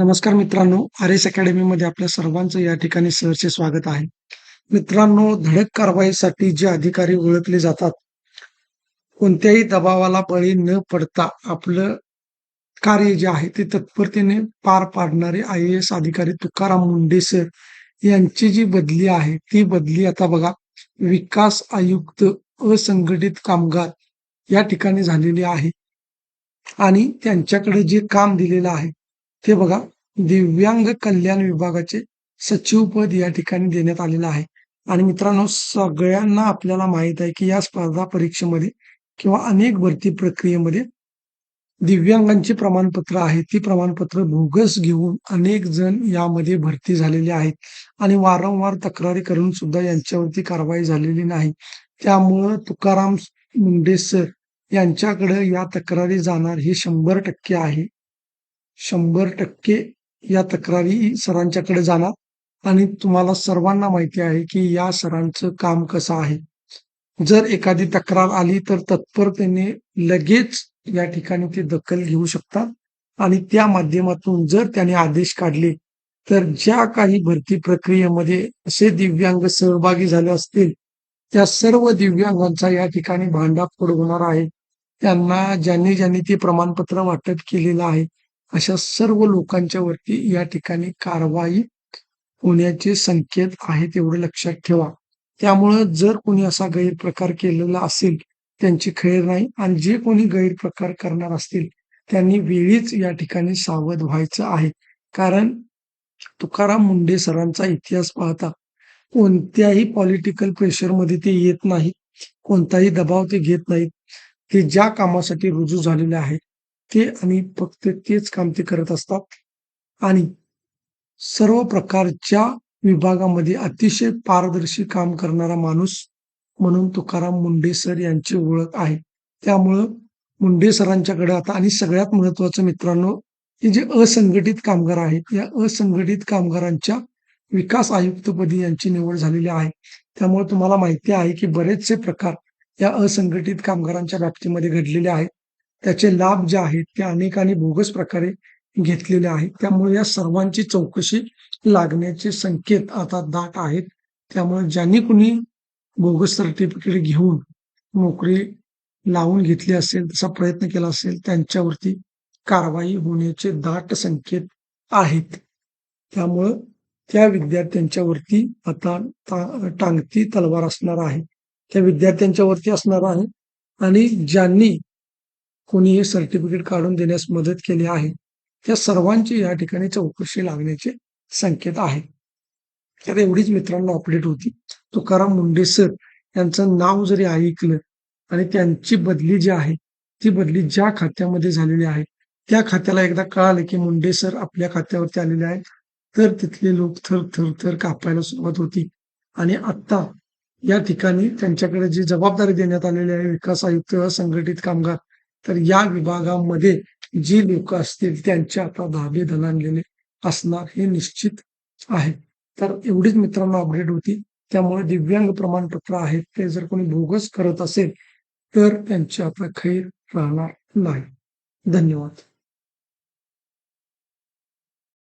नमस्कार मित्रांनो आर एसमध्ये आपल्या सर्वांचं या ठिकाणी सहर्ष स्वागत आहे. मित्रांनो धडक कारवाईसाठी जे अधिकारी ओळखले जातात कोणत्याही दबावाला बळी न पडता आपलं कार्य जे आहे ते तत्परतेने पार पाडणारे आय ए एस अधिकारी तुकाराम मुंडे सर यांची जी बदली आहे ती बदली आता बघा विकास आयुक्त असंघटित कामगार या ठिकाणी झालेली आहे. आणि त्यांच्याकडे जे काम दिलेलं आहे ते बघा दिव्यांग कल्याण विभागाचे सचिव पद या ठिकाणी देण्यात आलेलं आहे. आणि मित्रांनो सगळ्यांना आपल्याला माहीत आहे की या स्पर्धा परीक्षेमध्ये किंवा अनेक भरती प्रक्रियेमध्ये दिव्यांगांची प्रमाणपत्र आहेत ती प्रमाणपत्र बोगस घेऊन अनेक जण यामध्ये भरती झालेले आहेत. आणि वारंवार तक्रारी करून सुद्धा यांच्यावरती कारवाई झालेली नाही. त्यामुळं तुकाराम मुंडे सर यांच्याकडे या तक्रारी जाणार हे शंभर टक्के आहे. शंभर टक्के या तक्रारी सरांच्याकडे जाणार. आणि तुम्हाला सर्वांना माहिती आहे की या सरांचं काम कसं आहे. जर एखादी तक्रार आली तर तत्परतेने लगेच या ठिकाणी ते दखल घेऊ शकतात. आणि त्या माध्यमातून जर त्याने आदेश काढले तर ज्या काही भरती प्रक्रियेमध्ये असे दिव्यांग सहभागी झाले असतील त्या सर्व दिव्यांगांचा या ठिकाणी भांडाफोड होणार आहे त्यांना ज्यांनी ज्यांनी ते प्रमाणपत्र वाटप केलेलं आहे अशा सर्व लोकांच्या वरती या ठिकाणी कारवाई होण्याचे संकेत आहेत एवढं लक्षात ठेवा. त्यामुळं जर कोणी असा गैरप्रकार केलेला असेल त्यांची खैर नाही आणि जे कोणी गैरप्रकार करणार असतील त्यांनी वेळीच या ठिकाणी सावध व्हायचं आहे. कारण तुकाराम मुंडे सरांचा इतिहास पाहता कोणत्याही पॉलिटिकल प्रेशरमध्ये ते येत नाहीत कोणताही दबाव ते घेत नाहीत. ते ज्या कामासाठी रुजू झालेले आहेत ते आणि फक्त तेच काम ते करत असतात. आणि सर्व प्रकारच्या विभागामध्ये अतिशय पारदर्शी काम करणारा माणूस म्हणून तुकाराम मुंडे सर यांची ओळख आहे. त्यामुळं मुंडे सरांच्याकडे आता आणि सगळ्यात महत्वाचं मित्रांनो हे जे असंघटित कामगार आहेत या असंघटित कामगारांच्या विकास आयुक्तपदी यांची निवड झालेली आहे. त्यामुळे तुम्हाला माहिती आहे की बरेचसे प्रकार या असंघटित कामगारांच्या बाबतीमध्ये घडलेले आहेत. त्याचे लाभ जे आहेत ते अनेकांनी बोगस प्रकारे घेतलेले आहेत. त्यामुळे या सर्वांची चौकशी लागण्याचे संकेत आता दाट आहेत. त्यामुळे ज्यांनी कुणी बोगस सर्टिफिकेट घेऊन नोकरी लावून घेतली असेल तसा प्रयत्न केला असेल त्यांच्यावरती कारवाई होण्याचे दाट संकेत आहेत. त्यामुळं त्या विद्यार्थ्यांच्यावरती आता टांगती तलवार असणार आहे. त्या विद्यार्थ्यांच्या वरती असणार आहे आणि ज्यांनी कोणी हे सर्टिफिकेट काढून देण्यास मदत केली आहे त्या सर्वांची या ठिकाणी चौकशी लागण्याचे संकेत आहे. तर एवढीच मित्रांनो अपडेट होती. तुकाराम मुंडे सर यांचं नाव जरी ऐकलं आणि त्यांची बदली जी आहे ती बदली ज्या खात्यामध्ये झालेली आहे त्या खात्याला एकदा कळालं की मुंडे सर आपल्या खात्यावरती आलेले आहेत. तर तिथले लोक थर थर थर कापायला सुरुवात होती. आणि आता या ठिकाणी त्यांच्याकडे जी जबाबदारी देण्यात आलेली आहे विकास आयुक्त संघटित कामगार तर या विभागामध्ये जी लोक असतील त्यांचे आता धाबे दलांलेले असणार हे निश्चित आहे. तर एवढीच मित्रांनो अपडेट होती. त्यामुळे दिव्यांग प्रमाणपत्र आहेत ते जर कोणी बोगस करत असेल तर त्यांची आता खैर राहणार नाही. धन्यवाद.